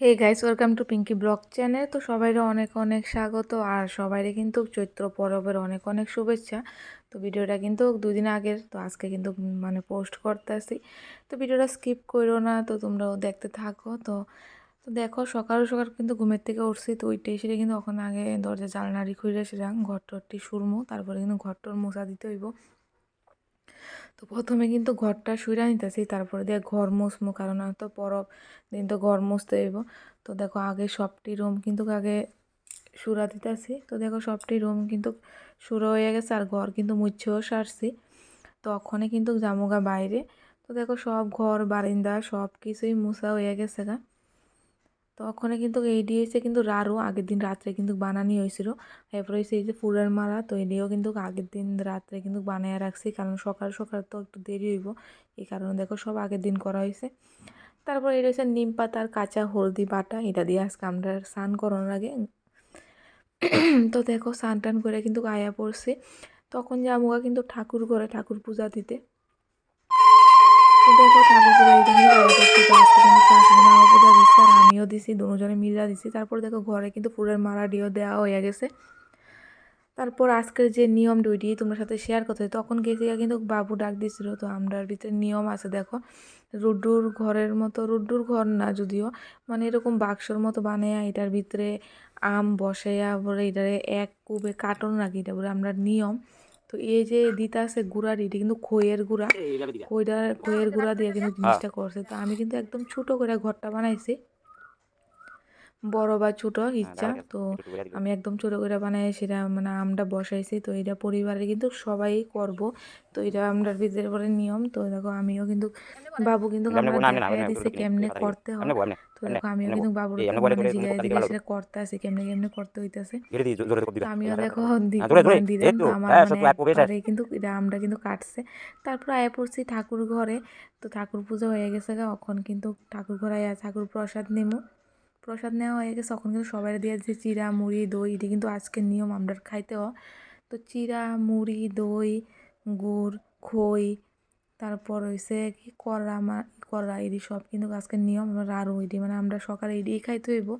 Hey guys welcome to Pinky blog channel তো সবাইরে অনেক অনেক স্বাগত আর সবাইরে কিন্তু চৈত্র পরবের অনেক অনেক শুভেচ্ছা। তো ভিডিওটা কিন্তু দুদিন আগের, তো আজকে কিন্তু মানে পোস্ট করতে আসি তো ভিডিওটা স্কিপ করো না, তো তোমরাও দেখতে থাকো। তো তো দেখো, সকাল সকাল কিন্তু ঘুমের থেকে উঠছি, তো ওইটাই এসে কিন্তু ওখানে আগে দরজা জালনারি খুলে সেরাম ঘর টরটি সুরমো, তারপরে কিন্তু ঘরটর মোছা দিতে হইব। তো প্রথমে কিন্তু ঘরটা শুইরা নিতেছি, তারপরে দিয়ে ঘর মুছমু, কারণ তো পরব দিন তো ঘর মুছতে হইব। তো দেখো আগে সবটি রুম কিন্তু আগে সুরা দিতেছি, তো দেখো সবটি রুম কিন্তু শুরু হয়ে গেছে আর ঘর কিন্তু মুছেও সারছি। তো ওখানে কিন্তু জামুগা বাইরে, তো দেখো সব ঘর, বারিন্দা সব কিছুই মুছা হয়ে গেছে গা। তো ওখানে কিন্তু এই দিয়েছে কিন্তু রারও আগের দিন রাত্রে কিন্তু বানানি হয়েছিল। এরপরে হয়েছে এই যে ফুলের মালা, তো এদিকেও কিন্তু আগের দিন রাত্রে কিন্তু বানিয়ে রাখছি, কারণ সকাল সকাল তো একটু দেরি হইব। এই কারণে দেখো সব আগের দিন করা হয়েছে। তারপর এটা হচ্ছে নিম পাতার কাঁচা হলদি বাটা, এটা দিয়ে আজকে আমরা স্নান করানোর আগে। তো দেখো স্নান টান করে কিন্তু আয়া পড়ছে। তখন যাব কিন্তু ঠাকুর ঘরে ঠাকুর পূজা দিতে। দেখো ঠাকুর আমিও দিছি, দুজনে মিলা দিছি। তারপর দেখো ঘরে কিন্তু ফুলের মালা ডিও দেওয়া হয়ে গেছে। তারপর আজকের যে নিয়ম ওইটি তোমার সাথে শেয়ার করতে তখন গেছি কিন্তু বাবু ডাক দিছিল তো আমরার ভিতরে নিয়ম আছে, দেখো। রুড্ডুর ঘরের মতো রুড্ডুর ঘর না যদিও মানে এরকম বাক্সর মতো বানাইয়া এটার ভিতরে আম বসাইয়া বলে এটারে এক কুবে কাটন রাখি, এটা বলে আমরা নিয়ম। তো এই যে দিতে আছে গুড়া এটি কিন্তু খইয়ের গুড়া খইটা খইয়ের গুড়া দিয়ে কিন্তু জিনিসটা করছে। তো আমি কিন্তু একদম ছোট করে ঘরটা বানাইছি। বড় বা ছোট ইচ্ছা। তো আমি একদম ছোটো করে বানাই সেটা মানে আমরা বসাইছি। তো এটা পরিবারের কিন্তু সবাই করব। তো এটা আমরা ভিতরে পরে নিয়ম। তো দেখো আমিও কিন্তু বাবু কিন্তু কেমনে করতে হয়। তো দেখো আমিও কিন্তু বাবুর মানে সেটা করতে আছে কেমনে কেমনে করতে হইতেছে। আমিও দেখো দিলাম আমার মানে কিন্তু এটা আমরা কিন্তু কাটছে। তারপর আয়া পড়ছি ঠাকুর ঘরে। তো ঠাকুর পুজো হয়ে গেছে গা এখন কিন্তু ঠাকুর ঘরে ঠাকুর প্রসাদ নেমো। প্রসাদ নেওয়া হয়ে গেছে। তখন কিন্তু সবাই দিয়ে দিচ্ছে চিরা, মুড়ি, দই, এটি কিন্তু আজকের নিয়ম আমরা খাইতে হয়। তো চিরা, মুড়ি, দই, গুড়, খই, তারপর হয়েছে কি কড়া মা, কড়া এটি সব কিন্তু আজকের নিয়ম আমরা আরও এটি মানে আমরা সকালে এটিই খাইতে হইব।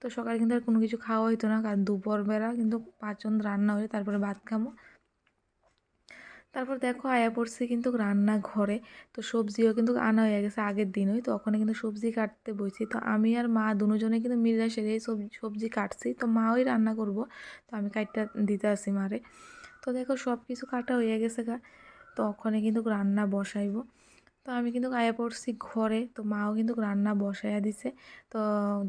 তো সকালে কিন্তু আর কোনো কিছু খাওয়া হইতো না। কারণ দুপুরবেলা কিন্তু পাঁচজন রান্না হয়ে তারপরে ভাত খামো। তারপর দেখো আয়া পড়ছে কিন্তু রান্না ঘরে, তো সবজিও কিন্তু আনা হয়ে গেছে আগের দিনই, তো ওখানে কিন্তু সবজি কাটতে বইছি তো আমি আর মা দুজনে কিন্তু মির্জা সেরে সবজি সবজি কাটছি, তো মাওই রান্না করব, তো আমি কাটটা দিতে আসি মারে। তো দেখো সব কিছু কাটা হয়ে গেছে গা, তো ওখানে কিন্তু রান্না বসাইব। তো আমি কিন্তু আয়া পড়ছি ঘরে, তো মাও কিন্তু রান্না বসাইয়া দিছে। তো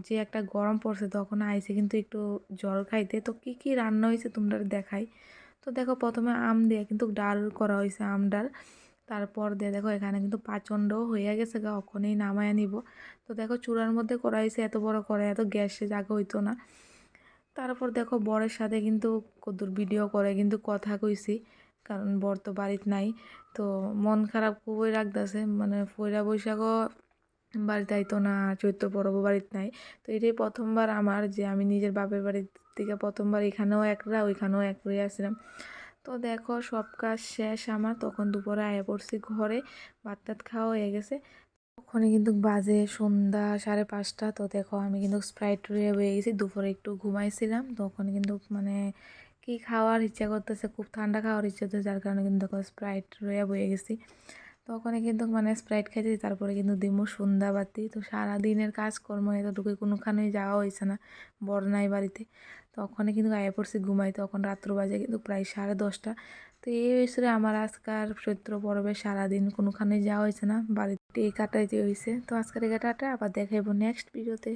যে একটা গরম পড়ছে তখন আইসে কিন্তু একটু জল খাইতে, তো কি কি রান্না হয়েছে তোমরা দেখাই। তো দেখো প্রথমে আম দিয়ে কিন্তু ডাল করা হয়েছে, আম ডাল। তারপর দিয়ে দেখো এখানে কিন্তু পাচণ্ডও হয়ে গেছে গা ওখানেই নামায় নিব। তো দেখো চূড়ার মধ্যে করা হয়েছে এত বড় করে, এত গ্যাসে জায়গা হইতো না। তারপর দেখো বরের সাথে কিন্তু কদুর ভিডিও করে কিন্তু কথা কইছি, কারণ বর তো বাড়িতে নাই। তো মন খারাপ খুবই রাখতেছে মানে পয়লা বৈশাখও বাড়িতে আইতো না, চৈত্র পরব বাড়িতে নাই। তো এটাই প্রথমবার আমার যে আমি নিজের বাপের বাড়ির থেকে প্রথমবার এখানেও একরা ওইখানেও এক রয়ে আসছিলাম। তো দেখো, সব কাজ শেষ আমার। তখন দুপুরে আয়া পড়ছি ঘরে, ভাত টাত খাওয়া হয়ে গেছে। তখনই কিন্তু বাজে সন্ধ্যা সাড়ে পাঁচটা। তো দেখো, আমি কিন্তু স্প্রাইট রয়ে হয়ে গেছি। দুপুরে একটু ঘুমাইছিলাম। তখন কিন্তু মানে কি খাওয়ার ইচ্ছা করতেছে, খুব ঠান্ডা খাওয়ার ইচ্ছা হচ্ছে যার কারণে কিন্তু দেখো স্প্রাইট রয়ে বয়ে গেছি। তখনই কিন্তু মানে স্প্রাইট খাইতেছি তারপরে কিন্তু দিমু সন্ধ্যাবাতি। তো সারাদিনের কাজকর্ম এতটুকু কোনোখানেই যাওয়া হয়েছে না বড় নাই বাড়িতে তখনই কিন্তু আয়া পড়ছি ঘুমাই তখন রাত্র বাজে কিন্তু প্রায় সাড়ে দশটা। তো এই হিসেবে আমার আজকার চৈত্র পরবে সারাদিন কোনোখানে যাওয়া হয়েছে না, বাড়িতে কাটাইতে হয়েছে তো আজকের কাটাটা, আবার দেখাইবো নেক্সট ভিডিওতে